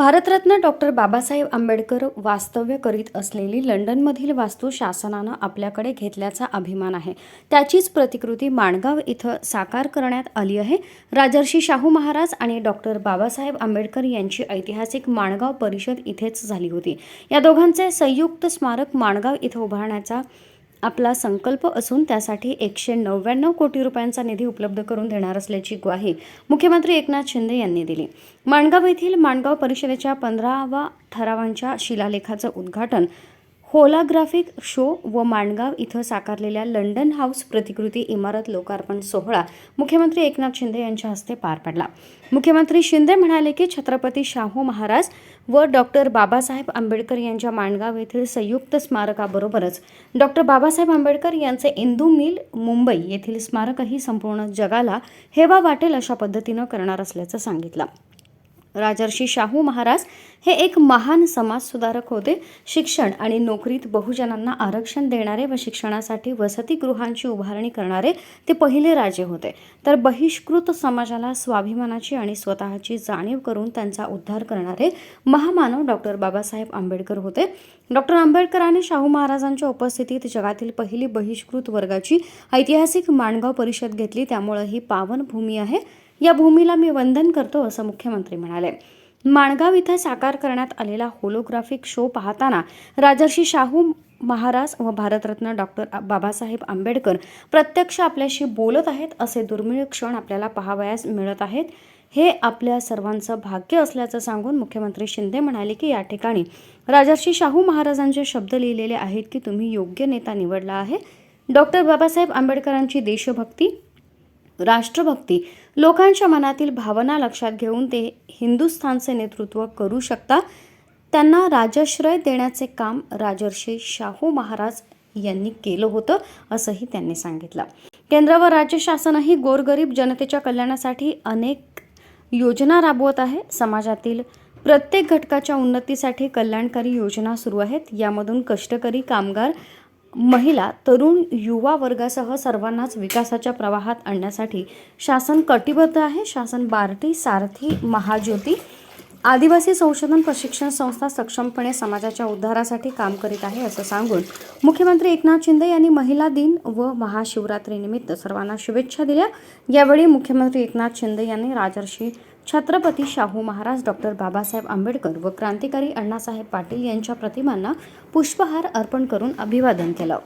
Bharat Ratna doctor Babasaheb Ambedkar वास्तव्य करीत असलेली लंडनमधील वास्तू शासनानं आपल्याकडे घेतल्याचा अभिमान आहे. त्याचीच प्रतिकृती माणगाव इथं साकार करण्यात आली आहे. राजर्षी शाहू महाराज आणि डॉक्टर बाबासाहेब आंबेडकर यांची ऐतिहासिक माणगाव परिषद इथेच झाली होती. या दोघांचे संयुक्त स्मारक माणगाव इथं उभारण्याचा आपला संकल्प असून त्यासाठी एकशे नव्याण्णव कोटी रुपयांचा निधी उपलब्ध करून देणार असल्याची ग्वाही मुख्यमंत्री एकनाथ शिंदे यांनी दिली. माणगाव येथील माणगाव परिषदेच्या पंधरावा ठरावांच्या शिलालेखाचं उद्घाटन होलाग्राफिक शो व माणगाव इथं साकारलेल्या लंडन हाऊस प्रतिकृती इमारत लोकार्पण सोहळा मुख्यमंत्री एकनाथ शिंदे यांच्या हस्ते पार पडला. मुख्यमंत्री शिंदे म्हणाले की छत्रपती शाहू महाराज व डॉक्टर बाबासाहेब आंबेडकर यांच्या माणगाव येथील संयुक्त स्मारकाबरोबरच डॉक्टर बाबासाहेब आंबेडकर यांचे इंदू मिल मुंबई येथील स्मारकही संपूर्ण जगाला हेवा वाटेल अशा पद्धतीनं करणार असल्याचं सांगितलं. राजर्षी शाहू महाराज हे एक महान समाजसुधारक होते. शिक्षण आणि नोकरीत बहुजनांना आरक्षण देणारे व शिक्षणासाठी वसतिगृहांची उभारणी करणारे ते पहिले राजे होते. तर बहिष्कृत समाजाला स्वाभिमानाची आणि स्वतःची जाणीव करून त्यांचा उद्धार करणारे महामानव डॉक्टर बाबासाहेब आंबेडकर होते. डॉक्टर आंबेडकरांनी शाहू महाराजांच्या उपस्थितीत जगातील पहिली बहिष्कृत वर्गाची ऐतिहासिक माणगाव परिषद घेतली. त्यामुळे ही पावन भूमी आहे. या भूमीला मी वंदन करतो असं मुख्यमंत्री म्हणाले. माणगाव इथं साकार करण्यात आलेला होलोग्राफिक शो पाहताना राजर्षी शाहू महाराज व भारतरत्न डॉक्टर बाबासाहेब आंबेडकर प्रत्यक्ष आपल्याशी बोलत आहेत असे दुर्मिळ क्षण आपल्याला पाहावयास मिळत आहेत. हे आपल्या सर्वांचं भाग्य असल्याचं सांगून मुख्यमंत्री शिंदे म्हणाले की या ठिकाणी राजर्षी शाहू महाराजांचे शब्द लिहिलेले आहेत की तुम्ही योग्य नेता निवडला आहे. डॉक्टर बाबासाहेब आंबेडकरांची देशभक्ती राष्ट्रभक्ती. लोकांच्या मनातील भावना लक्षात घेऊन ते हिंदुस्थानचे नेतृत्व करू शकता. त्यांना राजाश्रय देण्याचे काम राजर्षी शाहू महाराज यांनी केलं होतं असंही त्यांनी सांगितलं. केंद्र व राज्य शासनही गोरगरीब जनतेच्या कल्याणासाठी अनेक योजना राबवत आहे. समाजातील प्रत्येक घटकाच्या उन्नतीसाठी कल्याणकारी योजना सुरू आहेत. यामधून कष्टकरी कामगार महिला तरुण युवा वर्गासह सर्वांनाच विकासाच्या प्रवाहात आणण्यासाठी शासन कटिबद्ध आहे. शासन बार्टी सारथी महाज्योती आदिवासी संशोधन प्रशिक्षण संस्था सक्षमपणे समाजाच्या उद्धारासाठी काम करीत आहे असं सांगून मुख्यमंत्री एकनाथ शिंदे यांनी महिला दिन व महाशिवरात्रीनिमित्त सर्वांना शुभेच्छा दिल्या. यावेळी मुख्यमंत्री एकनाथ शिंदे यांनी राजर्षी छत्रपती शाहू महाराज डॉक्टर बाबासाहेब आंबेडकर व क्रांतिकारी अण्णासाहेब पाटील यांच्या प्रतिमांना पुष्पहार अर्पण करून अभिवादन केलं.